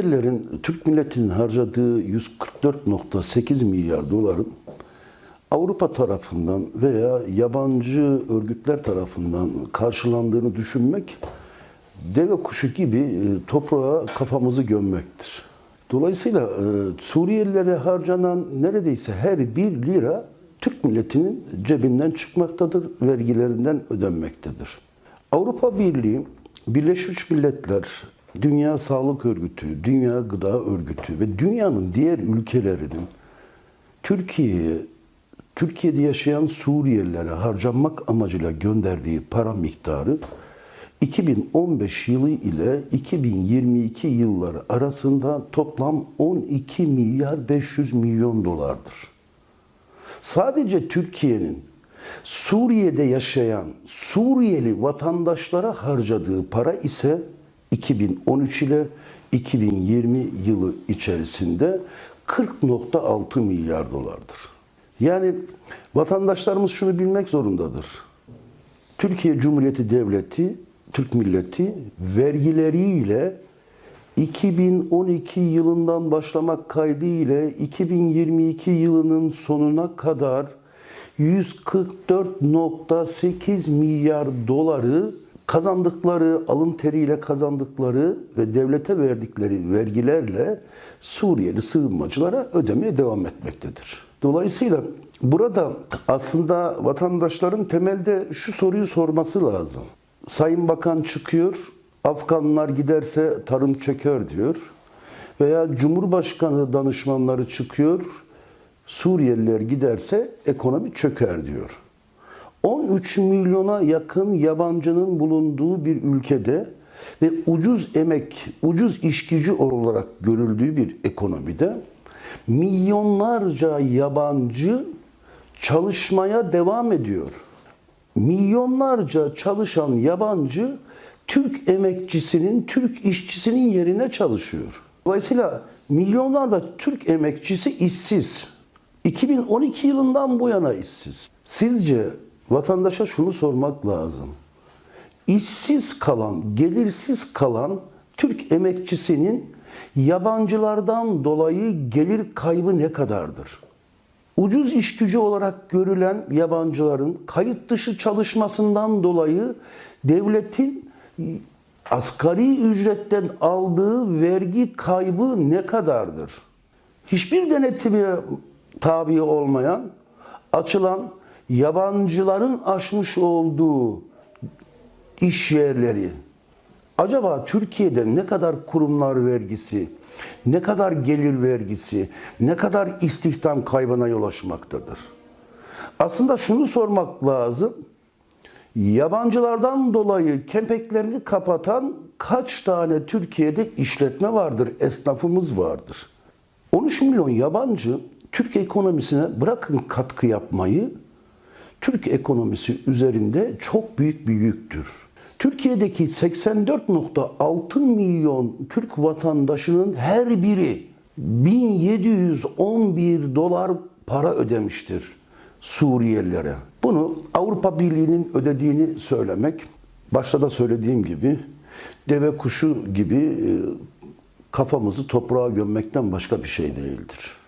Suriyelilerin Türk milletinin harcadığı 144.8 milyar doların Avrupa tarafından veya yabancı örgütler tarafından karşılandığını düşünmek deve kuşu gibi e, toprağa kafamızı gömmektir. Dolayısıyla e, Suriyelilere harcanan neredeyse her bir lira Türk milletinin cebinden çıkmaktadır, vergilerinden ödenmektedir. Avrupa Birliği, Birleşmiş Milletler, Dünya Sağlık Örgütü, Dünya Gıda Örgütü ve dünyanın diğer ülkelerinin Türkiye'ye, Türkiye'de yaşayan Suriyelilere harcanmak amacıyla gönderdiği para miktarı 2015 yılı ile 2022 yılları arasında toplam 12 milyar 500 milyon dolardır. Sadece Türkiye'nin Suriye'de yaşayan Suriyeli vatandaşlara harcadığı para ise 2013 ile 2020 yılı içerisinde 40.6 milyar dolardır. Yani vatandaşlarımız şunu bilmek zorundadır. Türkiye Cumhuriyeti Devleti, Türk milleti vergileriyle 2012 yılından başlamak kaydıyla 2022 yılının sonuna kadar 144.8 milyar doları kazandıkları, alın teriyle kazandıkları ve devlete verdikleri vergilerle Suriyeli sığınmacılara ödemeye devam etmektedir. Dolayısıyla burada aslında vatandaşların temelde şu soruyu sorması lazım. Sayın Bakan çıkıyor, Afganlar giderse tarım çöker diyor. Veya Cumhurbaşkanı danışmanları çıkıyor, Suriyeliler giderse ekonomi çöker diyor. 13 milyona yakın yabancının bulunduğu bir ülkede ve ucuz emek, ucuz iş gücü olarak görüldüğü bir ekonomide milyonlarca yabancı çalışmaya devam ediyor. Milyonlarca çalışan yabancı Türk emekçisinin, Türk işçisinin yerine çalışıyor. Dolayısıyla milyonlarca Türk emekçisi işsiz. 2012 yılından bu yana işsiz. Sizce vatandaşa şunu sormak lazım. İşsiz kalan, gelirsiz kalan Türk emekçisinin yabancılardan dolayı gelir kaybı ne kadardır? Ucuz iş gücü olarak görülen yabancıların kayıt dışı çalışmasından dolayı devletin asgari ücretten aldığı vergi kaybı ne kadardır? Hiçbir denetime tabi olmayan, açılan yabancıların açmış olduğu iş yerleri acaba Türkiye'de ne kadar kurumlar vergisi, ne kadar gelir vergisi, ne kadar istihdam kaybına yol açmaktadır? Aslında şunu sormak lazım. Yabancılardan dolayı kempeklerini kapatan kaç tane Türkiye'de işletme vardır, esnafımız vardır? 13 milyon yabancı Türk ekonomisine bırakın katkı yapmayı, Türk ekonomisi üzerinde çok büyük bir yüktür. Türkiye'deki 84.6 milyon Türk vatandaşının her biri 1711 dolar para ödemiştir Suriyelilere. Bunu Avrupa Birliği'nin ödediğini söylemek, başta da söylediğim gibi deve kuşu gibi e, kafamızı toprağa gömmekten başka bir şey değildir.